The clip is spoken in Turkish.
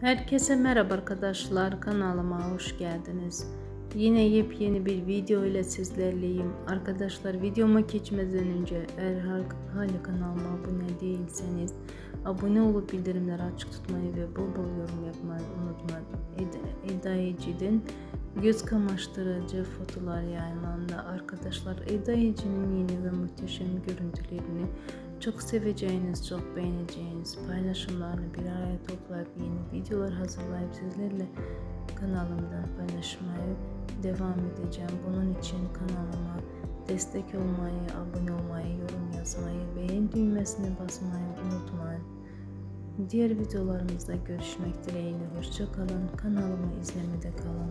Herkese merhaba arkadaşlar kanalıma hoş geldiniz. Yine yepyeni bir video ile sizlerleyim. Arkadaşlar videoma geçmeden önce eğer hal- hala kanalıma abone değilseniz abone olup bildirimleri açık tutmayı ve bol bol yorum yapmayı unutmayın. Eda, Eci'den göz kamaştırıcı fotolar yayınlandı. Arkadaşlar Eda Eci'nin yeni ve muhteşem görüntülerini çok seveceğiniz, çok beğeneceğiniz paylaşımlarını bir araya toplayıp yeni videolar hazırlayıp sizlerle kanalımdan paylaşmaya devam edeceğim. Bunun için kanalıma destek olmayı, abone olmayı, yorum yazmayı, beğen düğmesine basmayı unutmayın. Diğer videolarımızda görüşmek dileğiyle. Hoşça kalın. Kanalımı izlemede kalın.